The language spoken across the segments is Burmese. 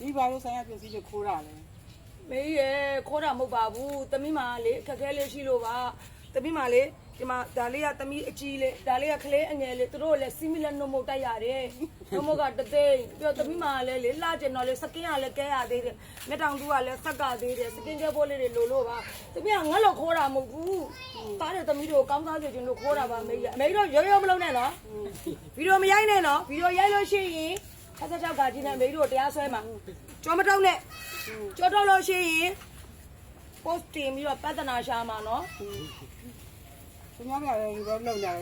ဒီဘာလို့ဆိုင်ရပစ္စည်းတွေခိုးတာလဲမေးရခိုးတာမဟုတ်ပါဘူးသမီးမလေအခက်အခဲလေးရှိလို့ပါသမီးမလေဒီမှာဒါလေးကသမီးအကြီးလေးဒါလေးကကလေးအငယ်လေးသူတို့လည်းစီမီလက်နှုတ်မုတ်တိုက်ရတယ်နှုတ်မုတ်ကတသိန်းပြီးတော့သမီးမလည်းလေလှကျင်တော့လေစကင်းကလည်းကဲရသေးတယ်မျက်တောင်တူကလည်းဆက်ကသေးတယ်စကင်းကဲပိုးလေးတွေလိုလို့ပါသမီးကငါ့လို့ခိုးတာမဟုတ်ဘူးတားတဲ့သမီးတို့ကောင်းစားစေချင်လို့ခိုးတာပါမေးရအမေတို့ရောရောမလုံးနဲ့နော်ဗီဒီယိုမရိုက်နဲ့နော်ဗီဒီယိုရိုက်လို့ရှိရင် ဆက်ဆက်ချောက်ကကြီးနဲ့မေးတို့တရားစွဲမှာကြောမတော့နဲ့ကြောတော့လို့ရှိရင် post တင်ပြီးတော့ပဿနာရှာမှာနော်သူများကလည်းဒီလိုလုံကြတယ်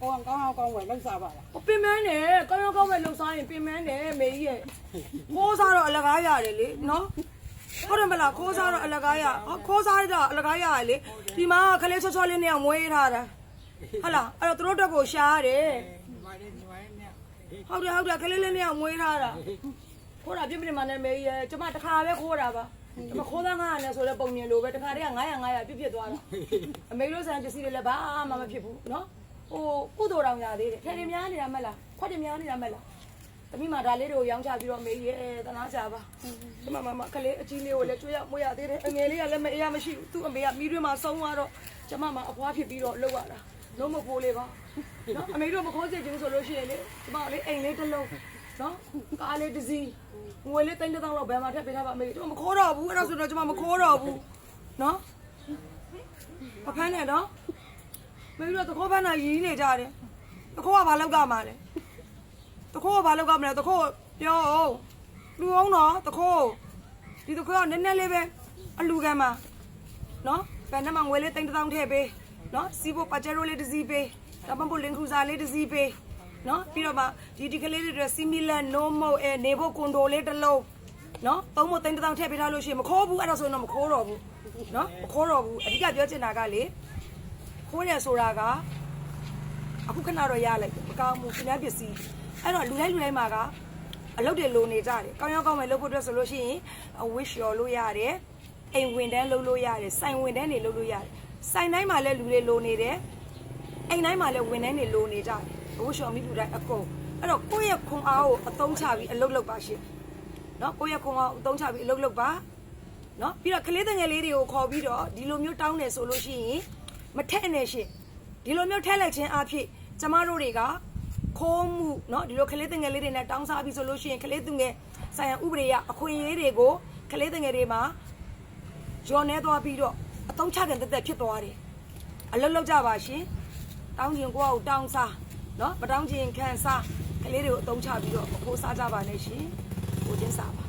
ကောင်းကောင်းကောင်းဝယ်လောက်စားပါလား။ပင်မန်းနဲ့ကောင်းကောင်းကောင်းပဲလှူစားရင်ပင်မန်းနဲ့မေကြီးရဲ့ခိုးစားတော့အလကားရတယ်လေနော်။ဟုတ်တယ်မလားခိုးစားတော့အလကားရဟောခိုးစားတော့အလကားရတယ်လေဒီမှာခလေးချောချောလေးနဲ့မွေးထားတာဟုတ်လားအဲ့တော့သူတို့တက်ကိုရှားရတယ် ဟုတ်တယ်ဟုတ်တယ်ခလေးလေးနဲ့မွေးထားတာခိုးတာပြင်းပြင်းမှနဲ့မေကြီးရဲ့ကျမတခါပဲခိုးတာပါကျမခိုးသားငါနဲ့ဆိုတဲ့ပုံမြင်လိုပဲတခါတည်းက900 900ပြစ်ပြစ်သွားတာအမေတို့ဆန်ပစ္စည်းတွေလည်းဘာမှမဖြစ်ဘူးနော်ဟိုကုသိုလ်တော်ရသေးတယ်ထဲတွေများနေတာမလားခွက်တွေများနေတာမလားသမီးမဒါလေးတွေကိုရောင်းချပြီးတော့မေးရဲတနာချပါဒီမှာမမကလေးအကြီးလေးကိုလည်းကျွေးရမွေးရသေးတယ်အငယ်လေးကလည်းမအေးရမရှိဘူးသူ့အမေကမိတွင်မှာဆုံးသွားတော့ကျမမအဖွားဖြစ်ပြီးတော့လှုပ်ရတာလုံးမဖိုးလေးပါ နော်အမေတို့မခိုးစေချင်ဆိုလို့ရှိရင်လေကျမလေးအိမ်လေးတစ်လုံးနော်ကားလေးတစ်စီးငွေလေးတိုင်းတစ်သောင်းတော့ဘယ်မှာထည့်ပေးထားပါအမေတို့မခိုးတော့ဘူးအဲ့ဒါဆိုတော့ကျမမခိုးတော့ဘူးနော်မဖမ်းနဲ့နော်မေတို့ကသခိုးဖမ်းတာရည်နေကြတယ်သခိုးကဘာလောက်ကမှလဲတခိုးကဘာလုပ်ကြမလဲတခိုးပြောအောင်လူအောင်တော့တခိုးဒီတခိုးကနည်းနည်းလေးပဲအလူခံမှာနော်ဘယ်နဲ့မှငွေလေးတိန်တောင်းထည့်ပေးနော်စီးဖို့ပါဂျယ်ရိုလေးတစ်စီးပေး တပန်ဖို့လင်ခူစာလေးတစ်စီးပေးနော်ပြီးတော့မှဒီဒီကလေးတွေအတွက်စီမီလန်နိုမိုအဲနေဖို့ကွန်ဒိုလေးတစ်လုံးနော်သုံးဖို့တိန်တောင်းထည့်ပေးထားလို့ရှိရင်မခိုးဘူးအဲ့ဒါဆိုရင်တော့မခိုးတော့ဘူးနော်မခိုးတော့ဘူးအဓိကပြောချင်တာကလေခိုးရဆိုတာကအခုခဏတော့ရလိုက်တယ်မကောင်းဘူးခင်ဗျားပစ္စည်းအဲ့တော့လူတိုင်းလူတိုင်းမှာကအလုပ်တွေလိုနေကြတယ်ကောင်းရောင်းကောင်းပဲလုပ်ဖို့အတွက်ဆိုလို့ရှိရင်အဝစ်လျှော်လို့ရတယ်အိမ်ဝင်တန်းလုပ်လို့ရတယ်ဆိုင်ဝင်တန်းတွေလုပ်လို့ရတယ်ဆိုင်တိုင်းမှာလည်းလူတွေလိုနေတယ် အိမ်တိုင်းမှာလည်းဝင်တန်းတွေလိုနေကြတယ်အဝစ်လျှော်မိလူတိုင်းအကုန်အဲ့တော့ကိုယ့်ရဲ့ခွန်အားကိုအသုံးချပြီးအလုပ်လုပ်ပါရှင်နော်ကိုယ့်ရဲ့ခွန်အားကိုအသုံးချပြီးအလုပ်လုပ်ပါနော်ပြီးတော့ကလေးတငယ်လေးတွေကိုခေါ်ပြီးတော့ဒီလိုမျိုးတောင်းတယ်ဆိုလို့ရှိရင်မထက်နဲ့ရှင် ဒီလိုမျိုးထဲလိုက်ခြင်းအဖြစ်ကျမတို့တွေကခိုးမှုเนาะဒီလိုကလေးတငယ်လေးတွေနဲ့တောင်းစားပြီးဆိုလို့ရှိရင်ကလေးသူငယ်ဆိုင်ရာဥပဒေရအခွင့်အရေးတွေကိုကလေးတငယ်တွေမှာရော်နေသွားပြီးတော့အတုံးချကန်တက်တက်ဖြစ်သွားတယ်အလုတ်လောက်ကြပါရှင် တောင်းချင်ကိုယ့်အကိုတောင်းစားနော်မတောင်းချင်ခံစားကလေးတွေကိုအသုံးချပြီးတော့အဖိုးစားကြပါနဲ့ရှင်ကိုချင်းစားပါ